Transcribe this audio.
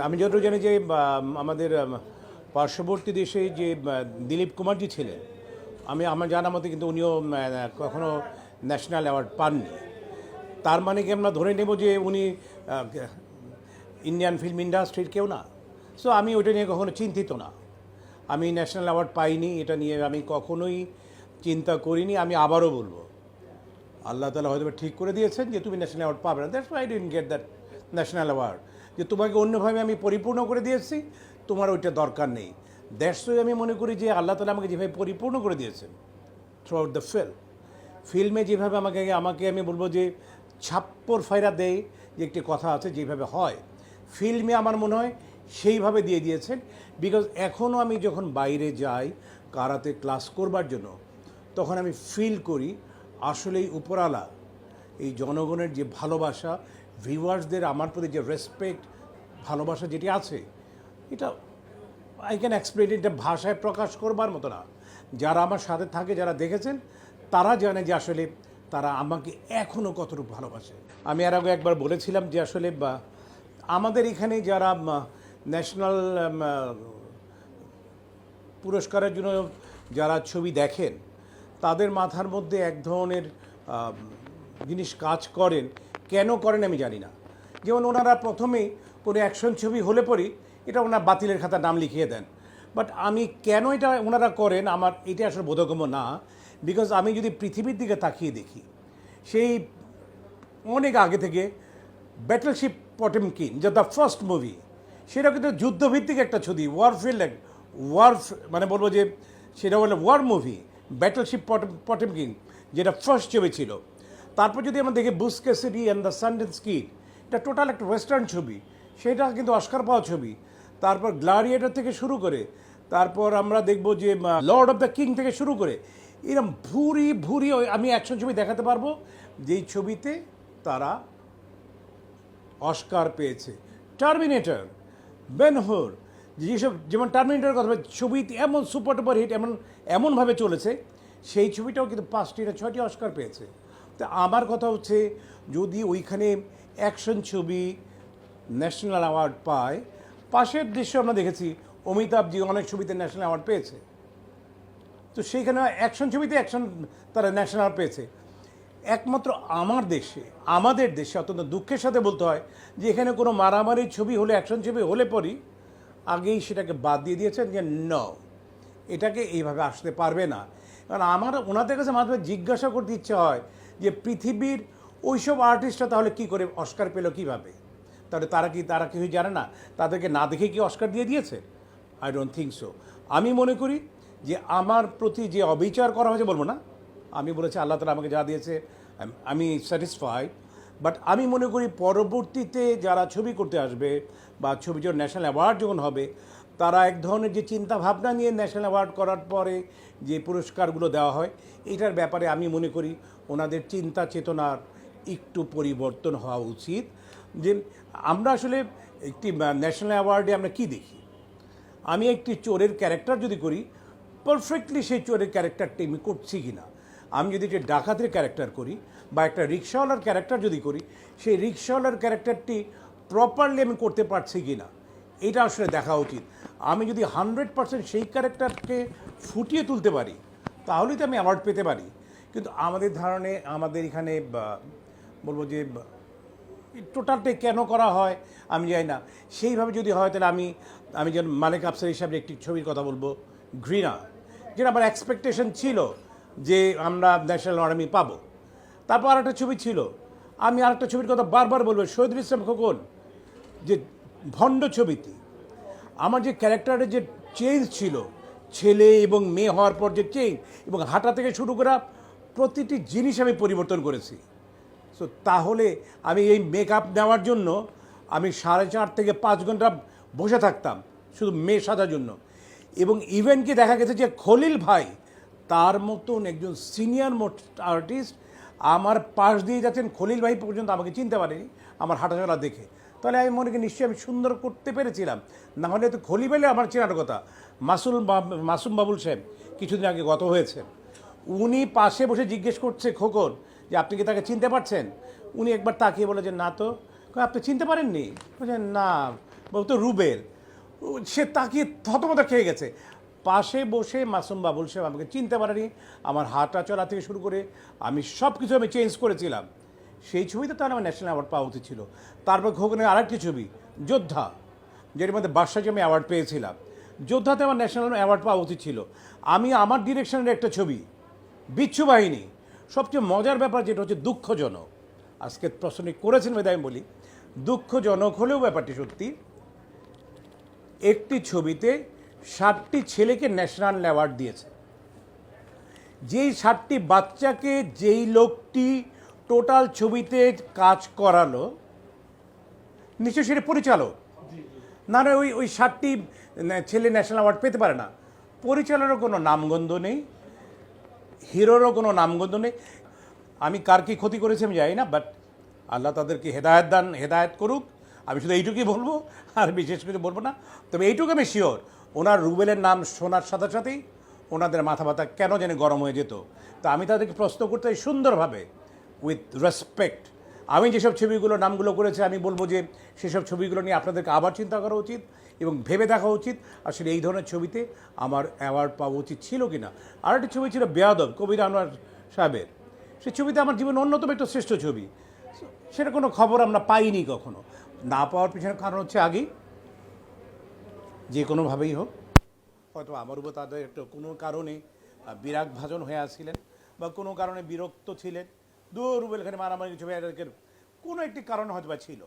আমি- যতটুকু জানি যে আমাদের পার্শ্ববর্তী দেশে যে দিলীপ কুমারজি ছিলেন, আমি আমার জানা মতে কিন্তু উনিও কখনো ন্যাশনাল অ্যাওয়ার্ড পাননি। তার মানে কি আমরা ধরে নেব যে উনি ইন্ডিয়ান ফিল্ম ইন্ডাস্ট্রির কেউ না। সো আমি ওইটা নিয়ে কখনো চিন্তিত না। আমি ন্যাশনাল অ্যাওয়ার্ড পাইনি, এটা নিয়ে আমি কখনোই চিন্তা করিনি, আমি আবারও বলব। আল্লাহ তালা হয়তো ঠিক করে দিয়েছেন যে, তুমি ন্যাশনাল অ্যাওয়ার্ড পাবে না। That's I didn't get that national award. যে তোমাকে অন্যভাবে আমি পরিপূর্ণ করে দিয়েছি, তোমার ওইটা দরকার নেই। দ্যাটস আমি মনে করি যে আল্লাহ তালা আমাকে যেভাবে পরিপূর্ণ করে দিয়েছেন থ্রু আউট দ্য ফিল্ম ফিল্মে যেভাবে আমাকে আমাকে আমি বলব যে ছাপ্পর ফাইরা দেয়, যে একটি কথা আছে যেভাবে হয় ফিল্মে আমার মনে হয় সেইভাবে দিয়ে দিয়েছেন। বিকজ এখনও আমি যখন বাইরে যাই, কারাতে ক্লাস করবার জন্য, তখন আমি ফিল করি আসলেই উপরালা, এই জনগণের যে ভালোবাসা ভিউয়ার্সদের আমার প্রতি যে রেসপেক্ট ভালোবাসা যেটি আছে, এটা আই ক্যান এক্সপ্লেন এটা ভাষায় প্রকাশ করবার মতো না। যারা আমার সাথে থাকে, যারা দেখেছেন, তারা জানে যে আসলে তারা আমাকে এখনও কতটুকু ভালোবাসে। আমি আর আগে একবার বলেছিলাম যে আসলে আমাদের এখানে যারা ন্যাশনাল পুরস্কারের জন্য যারা ছবি দেখেন, তাদের মাথার মধ্যে এক ধরনের জিনিস কাজ করেন কেন করেন আমি জানি না। যেমন ওনারা প্রথমেই কোনো অ্যাকশন ছবি হলে পরই এটা ওনার বাতিলের খাতা নাম লিখিয়ে দেন। বাট আমি কেন এটা ওনারা করেন আমার এটা আসলে বোধগম্য না, বিকজ আমি যদি পৃথিবীর দিকে তাকিয়ে দেখি, সেই অনেক আগে থেকে ব্যাটেলশিপ পটেমকিন যে দ্য ফার্স্ট মুভি সেটা কিন্তু যুদ্ধভিত্তিক একটা ছবি ওয়ারফিল্ড ওয়ার মানে বলব যে সেটা হলো ওয়ার মুভি ব্যাটেলশিপ পটেমকিন যেটা ফার্স্ট ছবি ছিল। তারপর যদি আমরা দেখি Butch Cassidy and the Sundance Kid এটা টোটাল একটা ওয়েস্টার্ন ছবি। সেটা কিন্তু অস্কার পাওয়া ছবি। তারপর গ্লারিয়েটার থেকে শুরু করে, তারপর আমরা দেখব যে লর্ড অফ দ্য কিং থেকে শুরু করে এরকম ভুরি ভুরি আমি অ্যাকশন ছবি দেখাতে পারব, যেই ছবিতে তারা অস্কার পেয়েছে। টার্মিনেটর বেনহোর যেসব যেমন টার্মিনেটর কথা ছবিতে এমন সুপার টুপার হিট এমন এমনভাবে চলেছে, সেই ছবিটাও কিন্তু পাঁচটি না ছয়টি অস্কার পেয়েছে। তা আমার কথা হচ্ছে, যদি ওইখানে অ্যাকশন ছবি ন্যাশনাল অ্যাওয়ার্ড পায়, পাশের দৃশ্য আমরা দেখেছি অমিতাভজি অনেক ছবিতে ন্যাশনাল অ্যাওয়ার্ড পেয়েছে। তো সেইখানে অ্যাকশন ছবিতে অ্যাকশন তারা ন্যাশনাল পেয়েছে। একমাত্র আমার দেশে, আমাদের দেশে অত্যন্ত দুঃখের সাথে বলতে হয় যে এখানে কোনো মারামারির ছবি হলে অ্যাকশন ছবি হলে পরই আগেই সেটাকে বাদ দিয়ে দিয়েছেন যে ন এটাকে এইভাবে আসতে পারবে না। কারণ আমার, ওনাদের কাছে মাঝে জিজ্ঞাসা করতে ইচ্ছে হয় যে পৃথিবীর ওইসব আর্টিস্টরা তাহলে কি করে অস্কার পেল কীভাবে? তাহলে তারা কি, তারা কিছুই জানে না? তাদেরকে না দেখে কি অস্কার দিয়ে দিয়েছে? আই ডোন্ট থিঙ্ক সো আমি মনে করি যে আমার প্রতি যে অবিচার করা হয়েছে, বলব না, আমি বলেছি আল্লাহ তালা আমাকে যা দিয়েছে, আমি স্যাটিসফাইড বাট আমি মনে করি পরবর্তীতে যারা ছবি করতে আসবে বা ছবি যখন ন্যাশনাল অ্যাওয়ার্ড যখন হবে তারা এক ধরনের যে চিন্তা ভাবনা নিয়ে ন্যাশনাল অ্যাওয়ার্ড করার পরে যে পুরস্কারগুলো দেওয়া হয়, এটার ব্যাপারে আমি মনে করি ওনাদের চিন্তা চেতনার একটু পরিবর্তন হওয়া উচিত। যে আমরা আসলে একটি ন্যাশনাল অ্যাওয়ার্ডে আমরা কি দেখি? আমি একটি চোরের ক্যারেক্টার যদি করি পারফেক্টলি সেই চোরের ক্যারেক্টারটি আমি করছি কি না আমি যদি একটি ডাকাতের ক্যারেক্টার করি বা একটা রিক্সাওয়ালার ক্যারেক্টার যদি করি, সেই রিক্সাওয়ালার ক্যারেক্টারটি প্রপারলি আমি করতে পারছি কি না এটা আসলে দেখা উচিত। আমি যদি হান্ড্রেড পার্সেন্ট সেই ক্যারেক্টারকে ফুটিয়ে তুলতে পারি, তাহলেই তো আমি অ্যাওয়ার্ড পেতে পারি। কিন্তু আমাদের ধারণে আমাদের এখানে বলব যে টোটালটাই কেন করা হয় আমি জানি না। সেইভাবে যদি হয় তাহলে আমি আমি যেন মালিক আফসার হিসাবে একটি ছবির কথা বলব, ঘৃণা, যেটা আমার এক্সপেকটেশন ছিল যে আমরা ন্যাশনাল আর্মি পাবো। তারপর আরেকটা ছবি ছিল। আমি আরেকটা ছবির কথা বারবার বলব শহীদুল ইসলাম খোকন, যে ভণ্ড ছবিতে। আমার যে ক্যারেক্টারের যে চেঞ্জ ছিল, ছেলে এবং মেয়ে হওয়ার পর যে চেঞ্জ এবং হাঁটা থেকে শুরু করা প্রতিটি জিনিস আমি পরিবর্তন করেছি। সো তাহলে আমি এই মেকআপ নেওয়ার জন্য আমি সাড়ে চার থেকে পাঁচ ঘণ্টা বসে থাকতাম, শুধু মেয়ে সাজার জন্য। এবং ইভেন কি দেখা গেছে যে খলিল ভাই, তার মতন একজন সিনিয়র আর্টিস্ট আমার পাশ দিয়ে যাচ্ছেন, খলিল ভাই পর্যন্ত আমাকে চিনতে পারেনি, আমার হাঁটাচলা দেখে। তাহলে আমি মনে করি নিশ্চয়ই আমি সুন্দর করতে পেরেছিলাম। না হলে তো খলি ভাইলে আমার চেনার কথা। মাসুল মাসুম বাবুল সাহেব কিছুদিন আগে গত হয়েছে। উনি পাশে বসে জিজ্ঞেস করছে খোকন যে আপনি কি তাকে চিনতে পারছেন? উনি একবার তাকিয়ে বলে যে না তো। আপনি চিনতে পারেননি? বলছেন না বলতো রুবেল। ও, সে তাকিয়ে থতমত খেয়ে গেছে। পাশে বসে মাসুম বাবুল সাহেব আমাকে চিনতে পারেনি। আমার হাঁটা চলা থেকে শুরু করে আমি সব কিছু আমি চেঞ্জ করেছিলাম। সেই ছবিতে তার আমার ন্যাশনাল অ্যাওয়ার্ড পাওয়া উচিত ছিল। তারপর খোকনের আরেকটি ছবি, যোদ্ধা যেটির মধ্যে বাদশাহী আমি অ্যাওয়ার্ড পেয়েছিলাম। যোদ্ধাতে আমার ন্যাশনাল অ্যাওয়ার্ড পাওয়া উচিত ছিল। আমি আমার ডিরেকশনের একটা ছবি, বিচ্ছু বাহিনী। সবচেয়ে মজার ব্যাপার যেটা হচ্ছে দুঃখজনক, আজকে প্রশ্নটি করেছেন বেদায় আমি বলি, দুঃখজনক হলেও ব্যাপারটি সত্যি, একটি ছবিতে ষাটটি ছেলেকে ন্যাশনাল অ্যাওয়ার্ড দিয়েছে। যেই ষাটটি বাচ্চাকে, যেই লোকটি টোটাল ছবিতে কাজ করালো নিশ্চয়ই সেটা পরিচালক? না না ওই ওই ষাটটি ছেলে ন্যাশনাল অ্যাওয়ার্ড পেতে পারে না। পরিচালকেরও কোনো নামগন্ধ নেই হিরোরও কোনো নামগন্ধ নেই। আমি কার কি ক্ষতি করেছি আমি জানি না বাট আল্লাহ তাদেরকে হেদায়ত দান হেদায়ত করুক। আমি শুধু এইটুকুই বলব আর বিশেষ কিছু বলব না। তবে এইটুকু আমি শিওর ওনার রুবেলের নাম শোনার সাথে সাথেই ওনাদের মাথা ব্যথা কেন যেন গরম হয়ে যেত। তা আমি তাদেরকে প্রশ্ন করতে সুন্দরভাবে। উইথ রেসপেক্ট আমি যেসব ছবিগুলো, নামগুলো করেছি, আমি বলব যে সেসব ছবিগুলো নিয়ে আপনাদেরকে আবার চিন্তা করা উচিত এবং ভেবে দেখা উচিত, আসলে এই ধরনের ছবিতে আমার অ্যাওয়ার্ড পাওয়া উচিত ছিল কি না আর একটা ছবি ছিল বেয়াদব, কবির আনোয়ার সাহেবের। সেই ছবিতে আমার জীবন অন্যতম একটা শ্রেষ্ঠ ছবি। সেটা কোনো খবর আমরা পাইনি কখনো। না পাওয়ার পিছনে কারণ হচ্ছে আগেই। যে কোনোভাবেই হোক, হয়তো আমার উপর তাদের একটা কোনো কারণে বিরাগ ভাজন হয়ে আসছিলেন বা কোনো কারণে বিরক্ত ছিলেন। দূর রুবেল এখানে মারামারি ছবি কোনো একটি কারণ হয়তো ছিল।